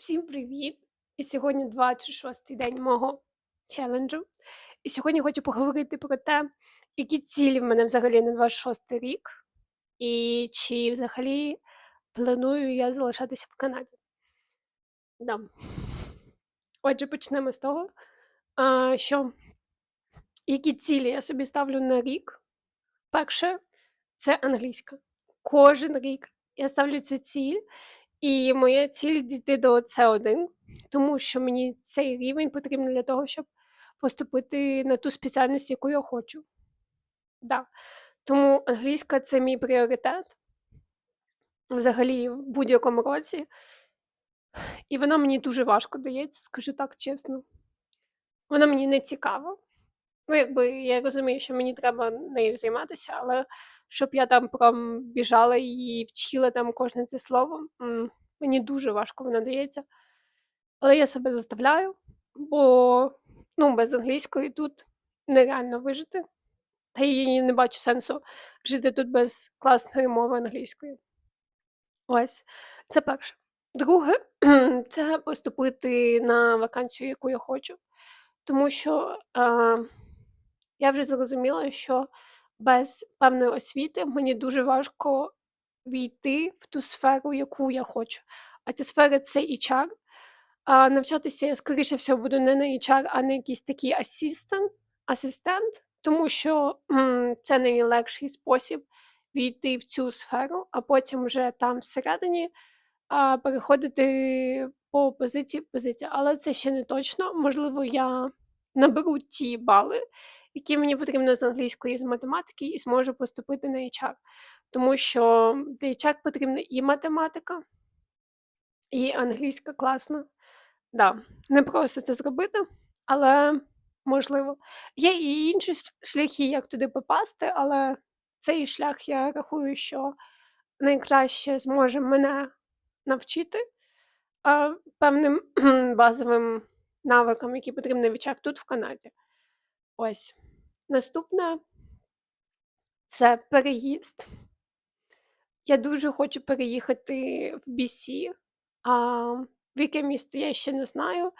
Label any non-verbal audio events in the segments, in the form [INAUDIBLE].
Всім привіт! І сьогодні 26-й день мого челенджу. І сьогодні хочу поговорити про те, які цілі в мене взагалі на 26-й рік, і чи взагалі планую я залишатися в Канаді. Да. Отже, почнемо з того, що які цілі я собі ставлю на рік. Перше, це англійська. Кожен рік я ставлю цю ціль, і моя ціль дійти до С1, тому що мені цей рівень потрібен для того, щоб поступити на ту спеціальність, яку я хочу. Да. Тому англійська це мій пріоритет взагалі в будь-якому році. І вона мені дуже важко дається, скажу так чесно. Вона мені не цікава. Ну, якби я розумію, що мені треба нею займатися, але щоб я там прям біжала і вчила там кожне це слово, мені дуже важко воно дається. Але я себе заставляю, бо ну, без англійської тут нереально вижити. Та і не бачу сенсу жити тут без класної мови англійської. Ось, це перше. Друге, [CLEARS THROAT] це поступити на вакансію, яку я хочу. Тому що а, я вже зрозуміла, що без певної освіти мені дуже важко війти в ту сферу, яку я хочу. А ця сфера це HR. А навчатися я, скоріше всього, буду не на HR, а на якийсь такий асистент, асистент, тому що це найлегший спосіб війти в цю сферу, а потім вже там всередині а, переходити по позиції позиція. Але це ще не точно. Можливо, я наберу ті бали, які мені потрібно з англійської і з математики, і зможу поступити на HR. Тому що для HR потрібна і математика, і англійська класна. Да, не просто це зробити, але можливо. Є і інші шляхи, як туди попасти, але цей шлях я рахую, що найкраще зможе мене навчити певним базовим навикам, які потрібні в HR тут в Канаді. Ось. Наступне це переїзд. Я дуже хочу переїхати в BC, а в яке місто я ще не знаю.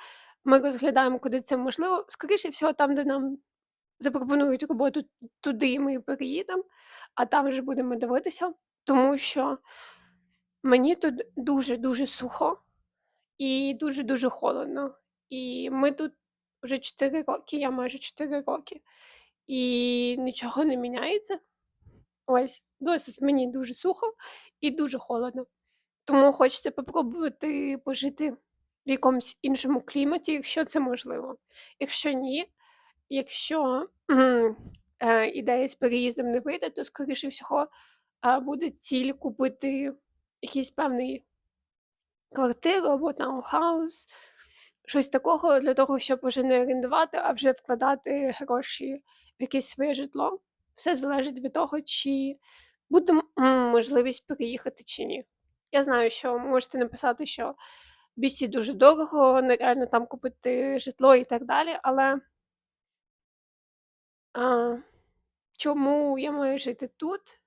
Ми розглядаємо, куди це можливо. Скоріше всього, там, де нам запропонують роботу, туди ми переїдемо, а там вже будемо дивитися, тому що мені тут дуже-дуже сухо і дуже-дуже холодно. І ми тут вже 4 роки, я майже 4 роки, і нічого не міняється. Ось, досить мені дуже сухо і дуже холодно. Тому хочеться попробувати пожити в якомусь іншому кліматі, якщо це можливо. Якщо ні, якщо е, ідея з переїздом не вийде, то, скоріше всього, буде ціль купити якийсь певний квартиру або таунхаус, щось такого для того, щоб уже не орендувати, а вже вкладати гроші в якесь своє житло. Все залежить від того, чи буде можливість переїхати чи ні. Я знаю, що можете написати, що BC дуже дорого, нереально там купити житло і так далі, але а, чому я маю жити тут,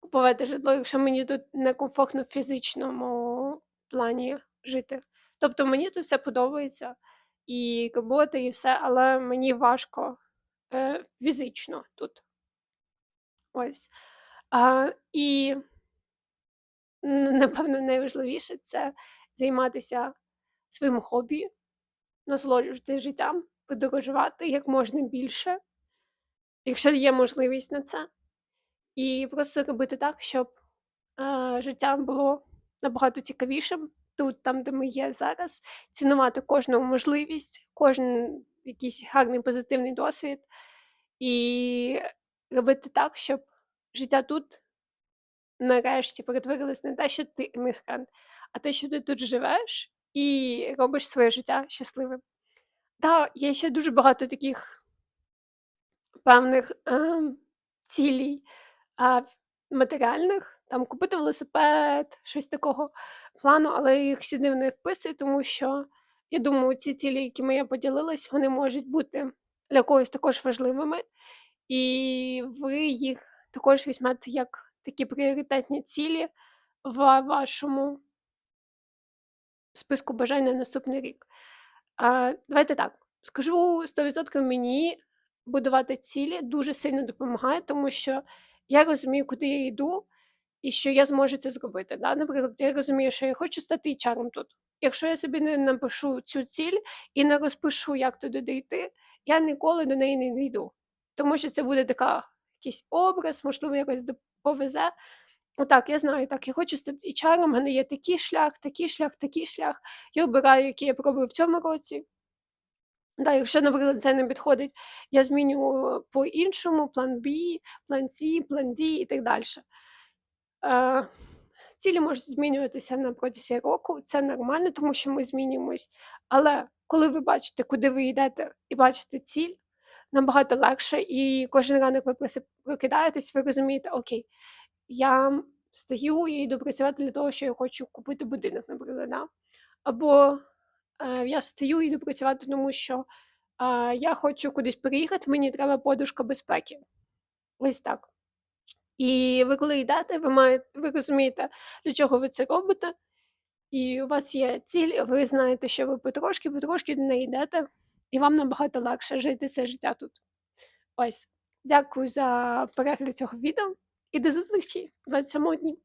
купувати житло, якщо мені тут некомфортно в фізичному плані жити? Тобто мені тут все подобається, і робота, і все, але мені важко е, фізично тут. Ось. А, і напевно найважливіше це займатися своїм хобі, насолоджуватися життям, подорожувати як можна більше, якщо є можливість на це, і просто робити так, щоб е, життя було набагато цікавішим тут, там, де ми є зараз, цінувати кожну можливість, кожен якийсь гарний позитивний досвід, і робити так, щоб життя тут нарешті перетворилось не те, що ти емігрант, а те, що ти тут живеш і робиш своє життя щасливим. Так, є ще дуже багато таких певних ем, цілей в- матеріальних, там купити велосипед, щось такого плану, але їх сюди не вписую, тому що я думаю, ці цілі, якими я поділилась, вони можуть бути для когось також важливими, і ви їх також візьмете як такі пріоритетні цілі в вашому списку бажань на наступний рік. А, давайте так, скажу 100% мені будувати цілі дуже сильно допомагає, тому що я розумію, куди я йду і що я зможу це зробити. Да? Наприклад, я розумію, що я хочу стати HR тут. Якщо я собі не напишу цю ціль і не розпишу, як туди дійти, я ніколи до неї не дійду. Тому що це буде така якийсь образ, можливо, якось повезе. Отак, я знаю, так, я хочу стати HR, у мене є такий шлях, такий шлях, такий шлях. Я обираю, який я пробую в цьому році. Да, якщо, наприклад, це не підходить, я зміню по-іншому план B, план C, план D і так далі. Цілі можуть змінюватися на протязі року, це нормально, тому що ми змінюємось. Але коли ви бачите, куди ви йдете, і бачите ціль, набагато легше, і кожен ранок ви прокидаєтесь, ви розумієте, окей, я встаю і йду працювати для того, що я хочу купити будинок, наприклад. Да? Або е, я встаю і йду працювати, тому що е, я хочу кудись переїхати, мені треба подушка безпеки. Ось так. І ви коли йдете, ви маєте, ви розумієте, для чого ви це робите, і у вас є ціль, ви знаєте, що ви потрошки, потрошки до неї йдете, і вам набагато легше жити це життя тут. Ось. Дякую за перегляд цього відео і до зустрічі в 27 дні.